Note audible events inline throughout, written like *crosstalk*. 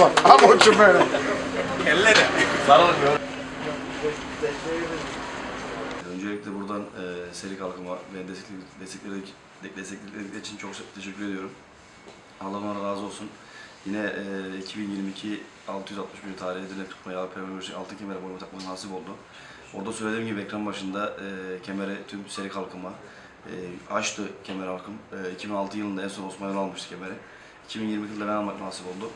Bak, Ama uçum böyle. Öncelikle buradan e, seri kalkıma beni destekledik- destekledik, destekledikleri için çok teşekkür ediyorum. Allah ona razı olsun. Yine e, 2022 661 tarihi Edirne Yağlı Premier altın kemere boyama takmanın nasip oldu. Orada söylediğim gibi ekran başında e, kemere tüm seri kalkıma e, açtı kemer halkım. E, 2006 yılında en son Osman almıştı kemeri. 2022 yılında ben almak nasip oldu.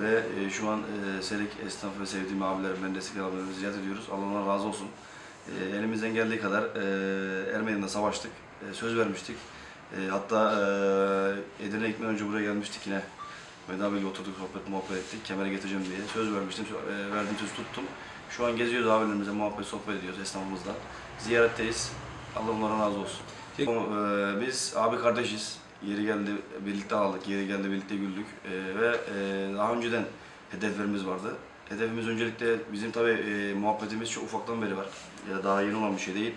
Ve e, şu an e, Serik esnaf ve sevdiğim abilerimden destek abilerimi ziyaret ediyoruz. Allah ona razı olsun. E, elimizden geldiği kadar e, Ermeni'de savaştık. E, söz vermiştik. E, hatta e, Edirne'ye gitmeden önce buraya gelmiştik yine. Mehmet abiyle oturduk, sohbet, muhabbet ettik. Kemere getireceğim diye. Söz vermiştim, e, verdiğim sözü tuttum. Şu an geziyoruz abilerimizle, muhabbet, sohbet ediyoruz esnafımızla. Ziyaretteyiz. Allah onlara razı olsun. E, biz abi kardeşiz. Yeri geldi birlikte aldık, yeri geldi birlikte güldük. E, ve e, daha önceden hedeflerimiz vardı. Hedefimiz öncelikle bizim tabii e, muhabbetimiz çok ufaktan beri var. Ya daha yeni olan bir şey değil.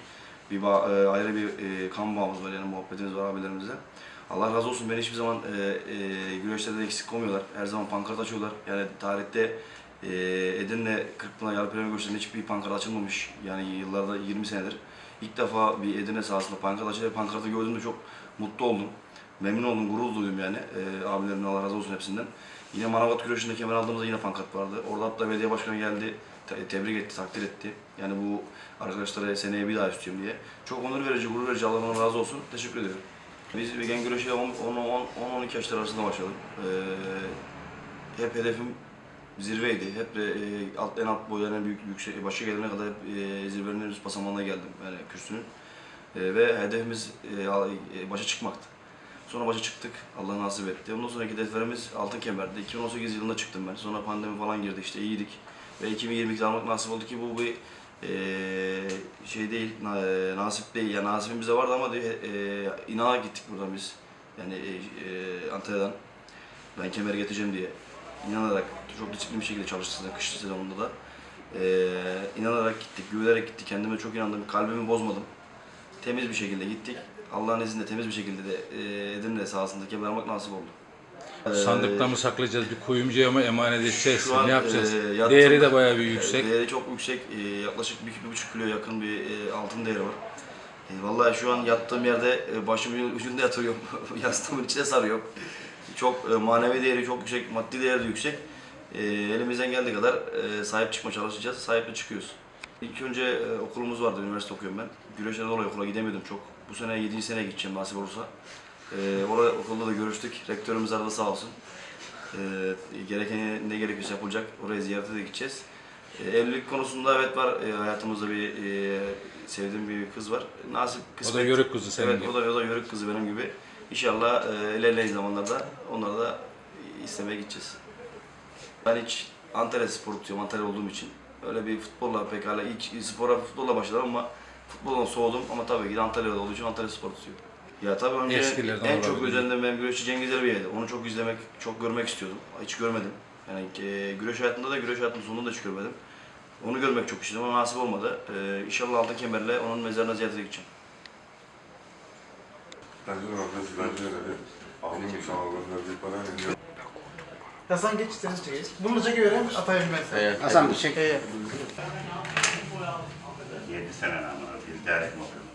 Bir bağ- e, ayrı bir e, kan bağımız var yani muhabbetimiz var abilerimizle. Allah razı olsun beni hiçbir zaman e, e, güreşlerde eksik koymuyorlar. Her zaman pankart açıyorlar. Yani tarihte e, Edirne Kırkpınar Yarı Premier Güreşlerinde hiçbir pankart açılmamış. Yani yıllarda 20 senedir. İlk defa bir Edirne sahasında pankart açıldı. Pankartı gördüğümde çok mutlu oldum. Memnun oldum, gurur duydum yani. E, abilerimden Allah razı olsun hepsinden. Yine Manavgat güreşinde kemer aldığımızda yine pankart vardı. Orada hatta belediye başkanı geldi, te- tebrik etti, takdir etti. Yani bu arkadaşlara seneye bir daha istiyorum diye. Çok onur verici, gurur verici. Allah ona razı olsun. Teşekkür ediyorum. Biz vegan güreşe 10-12 yaşlar arasında başladım. Ee, hep hedefim zirveydi. Hep e, alt, en alt boylarına büyük, yüksek, başa gelene kadar hep e, zirvenin en üst basamağına geldim yani kürsünün. E, ve hedefimiz e, e, başa çıkmaktı. Sonra başa çıktık. Allah nasip etti. Ondan sonraki hedeflerimiz altın kemerdi. 2018 yılında çıktım ben. Sonra pandemi falan girdi işte iyiydik. Ve 2022'de almak nasip oldu ki bu bir e, şey değil, e, nasip değil. Yani nasibimiz de vardı ama de, e, inanarak gittik buradan biz. Yani e, e, Antalya'dan. Ben kemer getireceğim diye inanarak çok disiplinli bir şekilde çalıştık kış sezonunda da. E, inanarak gittik, güvenerek gittik. Kendime çok inandım. Kalbimi bozmadım. Temiz bir şekilde gittik. Allah'ın izniyle temiz bir şekilde de e, Edirne sahasında kemer almak nasip oldu. Sandıkta mı saklayacağız, bir kuyumcuya mı emanet edeceğiz, Şu an, ne yapacağız? e, yattım- Değeri de bayağı bir yüksek. Değeri çok yüksek. E, yaklaşık bir, bir buçuk kilo yakın bir e, altın değeri var. E, vallahi şu an yattığım yerde e, başımın ucunda yatıyorum. *laughs* Yastığımın içine sarıyorum. Çok e, manevi değeri çok yüksek, maddi değeri de yüksek. E, elimizden geldiği kadar e, sahip çıkma çalışacağız. Sahipli çıkıyoruz. İlk önce e, okulumuz vardı, üniversite okuyorum ben. Güreşten dolayı okula gidemiyordum çok. Bu sene 7. seneye gideceğim nasip olursa. E, orada okulda da görüştük. Rektörümüz aradı sağ olsun. Ee, gereken ne gerekiyorsa yapılacak. Oraya ziyarete de gideceğiz. Ee, evlilik konusunda evet var. Ee, hayatımızda bir e, sevdiğim bir kız var. Nasip O kısmet. da yörük kuzu senin Evet gibi. o da, o da yörük kızı benim gibi. İnşallah e, ilerleyen zamanlarda onları da istemeye gideceğiz. Ben hiç Antalya spor tutuyorum Antalya olduğum için. Öyle bir futbolla pekala ilk spora futbolla başladım ama futboldan soğudum ama tabii ki de Antalya'da olduğu için Antalya spor tutuyorum. Ya tabii önce Eskilerden en çok olabilir. özendiğim benim güreşçi Cengiz Erbiye'ydi. Onu çok izlemek, çok görmek istiyordum. Hiç görmedim. Yani e, güreş hayatında da güreş hayatının sonunda da hiç görmedim. Onu görmek çok istedim ama nasip olmadı. E, inşallah altın kemerle onun mezarına ziyarete gideceğim. Bence de rahmet bence de dedi. Aldım sağ olun verdiği para ne? Hasan geç seni çekeyim. Bunu da çekivereyim atayım ben. Hasan bir çek. Evet. 7 sene ama bir derek mi okuyorum?